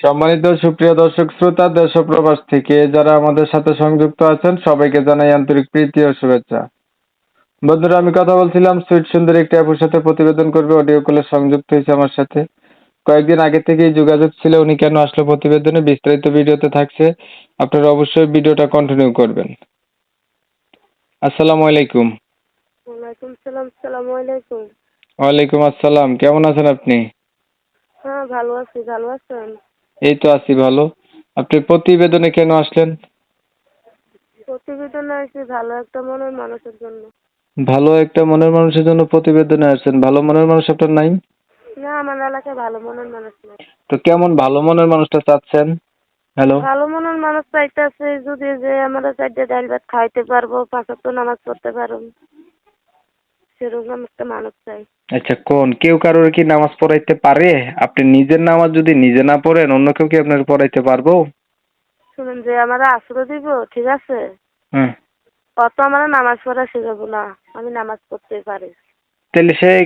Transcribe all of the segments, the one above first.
সম্মানিত সুপ্রিয় দর্শক শ্রোতা দেশ ও প্রবাস থেকে যারা আমাদের সাথে সংযুক্ত আছেন সবাইকে জানাই আন্তরিক প্রীতি ও শুভেচ্ছা। বন্ধুরা আমি কথা বলছিলাম সুইট সুন্দর একটি আপুর সাথে প্রতিবেদন করবে অডিও কলে সংযুক্ত হয়েছে আমার সাথে। কয়েকদিন আগে থেকেই যোগাযোগ ছিল উনি কেন আসলো প্রতিবেদনে বিস্তারিত ভিডিওতে থাকছে। আপনারা অবশ্যই ভিডিওটা কন্টিনিউ করবেন। আসসালামু আলাইকুম। ওয়ালাইকুম সালাম সালামু আলাইকুম। ওয়ালাইকুম আসসালাম কেমন আছেন আপনি? হ্যাঁ ভালো আছি ভালো আছেন? এই তো আছি ভালো। আপনি প্রতিবেদনে কেন আসলেন? প্রতিবেদনে আছি ভালো একটা মনের মানুষের জন্য। ভালো একটা মনের মানুষের জন্য প্রতিবেদনে আসছেন। ভালো মনের মানুষ আপনার নাই? না আমার এলাকায় ভালো মনের মানুষ নাই। তো কেমন ভালো মনের মানুষটা চাচ্ছেন? হ্যালো ভালো মনের মানুষ চাইতেছে যদি যে আমরা চারটে ডাল ভাত খাইতে পারব পাঁচক তো নামাজ পড়তে পারব সেরকম একটা মানুষ চাই। আচ্ছা কোন? কেউ কারোর কি নামাজ পড়াইতে পারে? আপনি নিজের নামাজ যদি নিজে না পড়েন অন্য কেউ কি আপনার পড়াইতে পারব? শুনুন যে আমরা আশ্রয় দিব ঠিক আছে? হুম। অত আমরা নামাজ পড়া শেখাবো না আমি নামাজ পড়তে পারি। তাহলে সে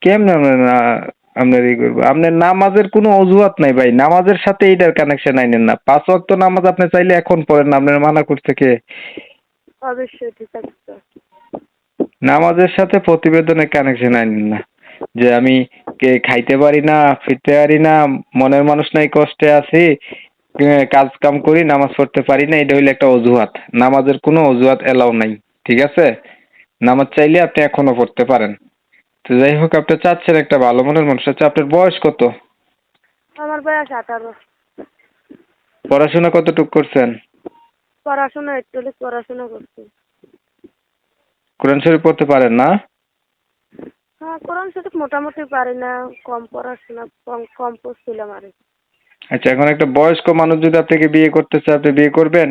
কেমনে আপনার না- আপনার ই করব? আপনার নামাজের কোনো অজুহাত নাই ভাই নামাজের সাথে এইটার কানেকশন আইনেন না। পাঁচ ওয়াক্ত নামাজ আপনি চাইলে এখন পড়েন না আপনার মানা করতে কে? অবশ্যই ঠিক আছে। নামাজের সাথে প্রতিবেদনের কানেকশন আইনেন না। যে আমি কে খাইতে পারি না ফিরতে পারি না মনের মানুষ নাই কষ্টে আছি কাজ কাম করি নামাজ পড়তে পারি না এটা হইলে একটা অজুহাত। নামাজের কোনো অজুহাত এলাও নাই ঠিক আছে? নামাজ চাইলে আপনি এখনও পড়তে পারেন। তো যাই হোক আপনি চাচ্ছেন একটা ভালো মনের মানুষ। আছে আপনার বয়স কত? আমার বয়স আঠারো। পড়াশোনা কতটুকু করছেন? পড়াশোনা একটু পড়াশোনা করছি। কোরআন শরীফ পড়তে পারেন না? হ্যাঁ কোরআন শরীফ মোটামুটি পারি না কম পড়াশোনা কম কম পড়ছিলাম আর কি। আচ্ছা এখন একটা বয়স্ক মানুষ যদি আপনাকে বিয়ে করতে চায় আপনি বিয়ে করবেন?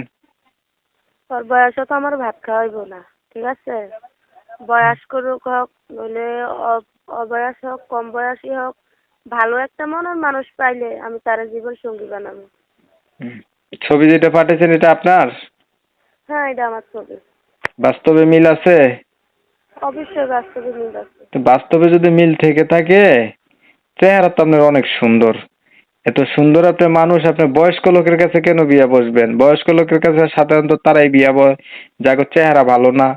ওর বয়সে তো আমার ভাত খাওয়াইবো না ঠিক আছে? বয়স্ক লোক হোক নইলে অ- অবয়স হোক কম বয়সী হোক ভালো একটা মনের মানুষ পাইলে আমি তার জীবন সঙ্গী বানাবো ছবি যেটা পাঠিয়েছেন এটা আপনার? হ্যাঁ এটা আমার ছবি। বাস্তবে মিল আছে? অবশ্যই বাস্তবে মিল আছে। তো বাস্তবে যদি মিল থেকে থাকে চেহারা তো আপনার অনেক সুন্দর। এত সুন্দর একটা মানুষ আপনি বয়স্ক লোকের কাছে কেন বিয়া বসবেন? বয়স্ক লোকের কাছে সাধারণত তারাই বিয়া বয়। যাকে চেহারা ভালো না।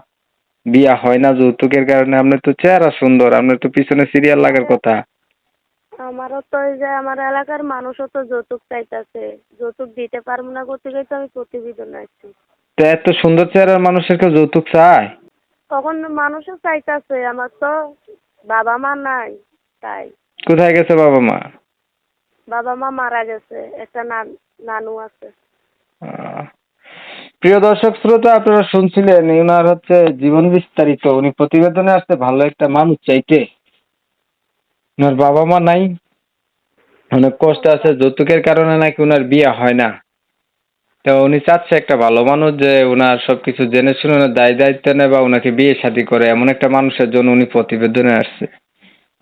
বিয়া হয় না যৌতুকের কারণে। আপনার তো চেহারা সুন্দর আপনার তো পিছনে সিরিয়াল লাগার কথা। আমারও তো এই যে আমার এলাকার মানুষও তো যৌতুক চাইতেছে। যৌতুক দিতে পারব না করতে গিয়ে তো আমি প্রতিবেদন আসছি তো এত সুন্দর চেহারার মানুষের কেউ যৌতুক চায়? তখন মানুষও চাইতেছে আমার তো বাবা মা নাই তাই। কোথায় গেছে বাবা মা? বাবা মা মারা গেছে একটা নান নানু আছে। প্রিয় দর্শক শ্রোতা আপনারা শুনছিলেন উনার হচ্ছে জীবন বিস্তারিত। উনি প্রতিবেদনে আসতে ভালো একটা মানুষ চাইতে। উনার বাবা মা নাই। অনেক কষ্ট আছে যৌতুকের কারণে নাকি উনার বিয়ে হয় না। তো উনি চাচ্ছে একটা ভালো মানুষ যে উনার সবকিছু জেনে শুনে দায় দায়িত্ব নেয় বা উনাকে বিয়ে শাদী করে, এমন একটা মানুষের জন্য উনি প্রতিবেদনে আসছে।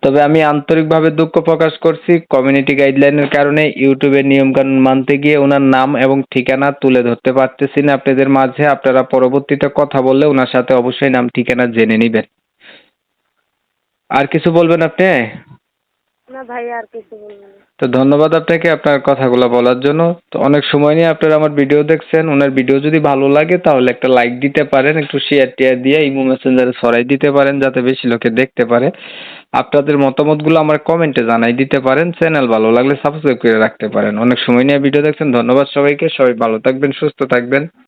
তবে আমি আন্তরিকভাবে দুঃখ প্রকাশ করছি কমিউনিটি গাইডলাইনের কারণে ইউটিউবের নিয়মকানুন মানতে গিয়ে ওনার নাম এবং ঠিকানা তুলে ধরতে পারতেছি না আপনাদের মাঝে। আপনারা পরবর্তীতে কথা বললে ওনার সাথে অবশ্যই নাম ঠিকানা জেনে নেবেন। আর কিছু বলবেন আপনি? না ভাই, আর কিছু বলব না। তো ধন্যবাদ আপনাকে আপনার কথাগুলো বলার জন্য। তো অনেক সময় নিয়ে আপনারা আমার ভিডিও দেখছেন, ওনার ভিডিও যদি ভালো লাগে তাহলে একটা লাইক দিতে পারেন, একটু শেয়ার টেয়ার দিয়ে ইমো মেসেঞ্জারে ছড়াই দিতে পারেন, যাতে বেশি লোকে দেখতে পারে। আপনাদের মতামতগুলো আমার কমেন্টে জানাই দিতে পারেন চ্যানেল ভালো লাগলে সাবস্ক্রাইব করে রাখতে পারেন। অনেক সময় নিয়ে ভিডিও দেখছেন, ধন্যবাদ সবাইকে, সবাই ভালো থাকবেন, সুস্থ থাকবেন।